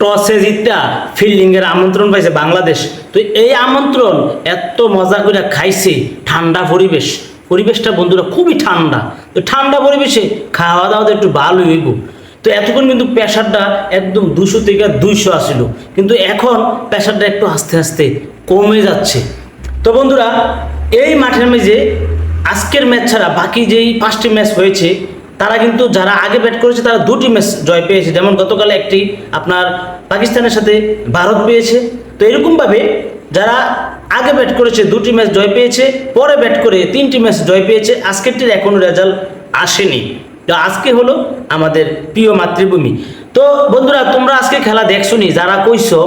টসে জিতটা ফিল্ডিংয়ের আমন্ত্রণ পাইছে বাংলাদেশ। তো এই আমন্ত্রণ এত মজা করে খাইছে, ঠান্ডা পরিবেশ। পরিবেশটা বন্ধুরা খুবই ঠান্ডা। তো ঠান্ডা পরিবেশে খাওয়া দাওয়া একটু ভালো হইব। তো এতক্ষণ কিন্তু প্রেশারটা একদম দুশো থেকে দুইশো আসিল। কিন্তু এখন প্রেশারটা একটু আস্তে আস্তে কমে যাচ্ছে। তো বন্ধুরা, এই মাঠের মেঝে আজকের ম্যাচ ছাড়া বাকি যেই পাঁচটি ম্যাচ হয়েছে তারা কিন্তু যারা আগে ব্যাট করেছে, তারা দুটি ম্যাচ জয় পেয়েছে। যেমন গতকাল একটি আপনার পাকিস্তানের সাথে ভারত পেয়েছে। তো এরকমভাবে যারা আগে ব্যাট করেছে, দুটি ম্যাচ জয় পেয়েছে, পরে ব্যাট করে তিনটি ম্যাচ জয় পেয়েছে, আজকেরটির এখনও রেজাল্ট আসেনি। তো আজকে হলো আমাদের প্রিয় মাতৃভূমি। তো বন্ধুরা, তোমরা আজকে খেলা দেখছনি, যারা কইছো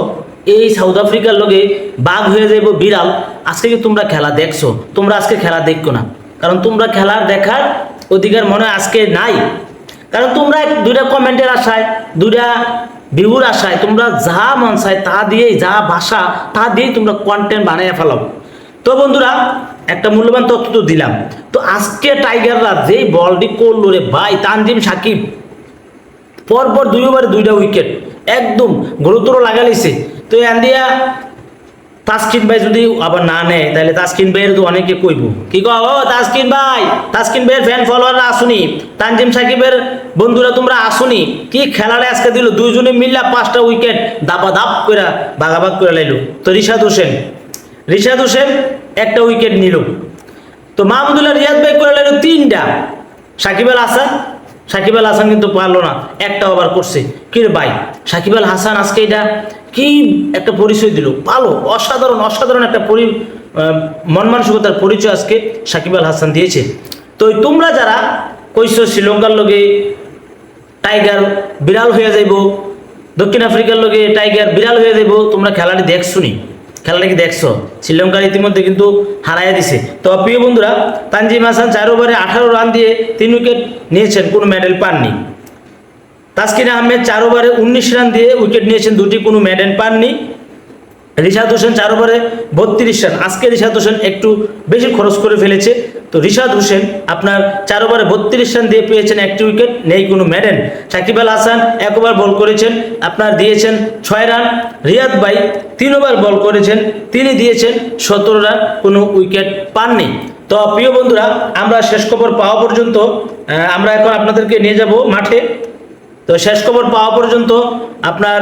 এই সাউথ আফ্রিকার লগে বাঘ হয়ে যাইব বিড়াল, আজকে কি তোমরা খেলা দেখছ? তোমরা আজকে খেলা দেখো না। কারণ তোমরা খেলার দেখার অধিকার মনে আজকে নাই। কারণ তোমরা দুইটা কমেন্টের আশায়, দুইটা ভিউর আশায়, তোমরা যা মন চায় তা দিয়েই, যা ভাষা, তা দিয়েই তোমরা কন্টেন্ট বানিয়ে ফেলাও তো বন্ধুরা, একটা মূল্যবান তথ্য তো দিলাম। তো আজকে টাইগাররা যেই বলটি করল রে ভাই, তানজিম সাকিব, পরপর দুই ওভারে দুইটা উইকেট, একদম গুরুতর লাগালিছে তো এন্ডিয়া তাসকিন ভাই যদি আবার না নেয়, তাহলে তাসকিন ভাইয়ের তো অনেকে কইব। কি কো ও, তাসকিন ভাই, তাসকিন ভাইয়ের ফ্যান ফলোয়াররা আসুনি। তানজিম সাকিবের বন্ধুরা তোমরা আসুনি। কি খেলাটা আজকে দিল? দুইজনে মিল্লা পাঁচটা উইকেট দাবা দাপ করে ভাগাভাগ করে লাইলো। তো রিশাদ হোসেন রিশাদ হোসেন একটা উইকেট নিল। তো মাহমুদুল্লাহ রিয়াদ ভাই করে লাইলো তিনটা। সাকিব আল হাসান, সাকিব আল হাসান কিন্তু পারল না, একটা ওভার করছে। কি রে ভাই, সাকিব আল হাসান আজকে এটা কি একটা পরিচয় দিল? ভালো, অসাধারণ অসাধারণ একটা পরি মন মানসিকতার পরিচয় আজকে সাকিব আল হাসান দিয়েছে। তো তোমরা যারা কইছো শ্রীলঙ্কার লগে টাইগার বিড়াল হয়ে যাইব, দক্ষিণ আফ্রিকার লগে টাইগার বিড়াল হয়ে যাইব, তোমরা খেলাটি দেখছ নি? খেলাটা কি দেখছ? শ্রীলঙ্কার ইতিমধ্যে কিন্তু হারাইয়া দিছে। তো প্রিয় বন্ধুরা, তানজিম হাসান চার ওভারে আঠারো রান দিয়ে তিন উইকেট নিয়েছেন, কোনো মেডেল পাননি। তাসকিন আহমেদ চার ওভারে উনিশ রান দিয়ে উইকেট নিয়েছেন দুটি, কোনো মেডেল পাননি। রিশাদ হোসেন চার ওভারে বত্রিশ রান। আজকে রিশাদ হোসেন একটু বেশি খরচ করে ফেলেছে। তো রিশাদ হোসেন আপনার চার ওভারে বত্রিশ রান দিয়ে পেয়েছেন একটি উইকেট, নেই কোনো ম্যাডেন। সাকিব আল হাসান এক ওভার বল করেছেন, আপনার দিয়েছেন ছয় রান। রিয়াদ ভাই তিন ওভার বল করেছেন, তিনি দিয়েছেন সতেরো রান, কোনো উইকেট পাননি। তো প্রিয় বন্ধুরা, আমরা শেষ খবর পাওয়া পর্যন্ত আমরা এখন আপনাদেরকে নিয়ে যাব মাঠে। তো শেষ খবর পাওয়া পর্যন্ত আপনার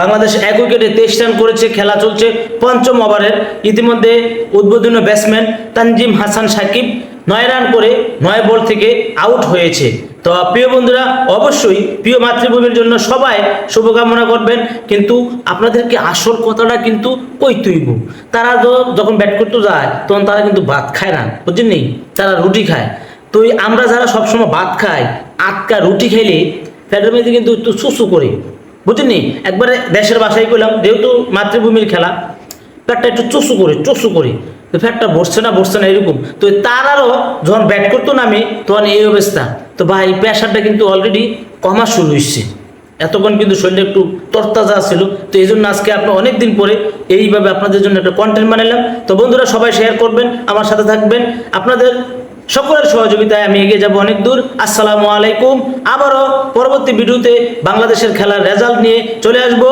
বাংলাদেশ এক উইকেটে তেইশ রান করেছে, খেলা চলছে পঞ্চম ওভারের ইতিমধ্যে উদ্বোধনী ব্যাটসম্যান তানজিম হাসান সাকিব নয় রান করে নয় বল থেকে আউট হয়েছে। তো প্রিয় বন্ধুরা, অবশ্যই প্রিয় মাতৃভূমির জন্য সবাই শুভকামনা করবেন, কিন্তু আপনাদেরকে আসল কথাটা কিন্তু কই তুইব? তারা যখন ব্যাট করতে যায়, তখন তারা কিন্তু ভাত খায় না, বুঝছেন নি? তারা রুটি খায়। তো আমরা যারা সবসময় ভাত খাই, আটকা রুটি খেলে ফ্যাটের মধ্যে কিন্তু একটু সুসু করে। বুঝলি একবারে দেশের বাসায় করলাম যেহেতু মাতৃভূমির খেলা ফ্যাটটা একটু চুসু করে চুসু করে। তো ফ্যাটটা বসছে না বসছে না, এরকম। তো তারারও যখন ব্যাট করতো নামে তখন এই অবস্থা। তো ভাই, প্রেশারটা কিন্তু অলরেডি কমা শুরু হচ্ছে এতক্ষণ কিন্তু শরীরটা একটু তরতাজা ছিল। তো এই জন্য আজকে আপনি অনেক দিন পরে এইভাবে আপনাদের জন্য একটা কন্টেন্ট বানালাম তো বন্ধুরা, সবাই শেয়ার করবেন, আমার সাথে থাকবেন। আপনাদের সকলের সহযোগিতায় আমি এগিয়ে যাব অনেক দূর। আসসালামু আলাইকুম। আবারও পরবর্তী ভিডিওতে বাংলাদেশের খেলার রেজাল্ট নিয়ে চলে আসব।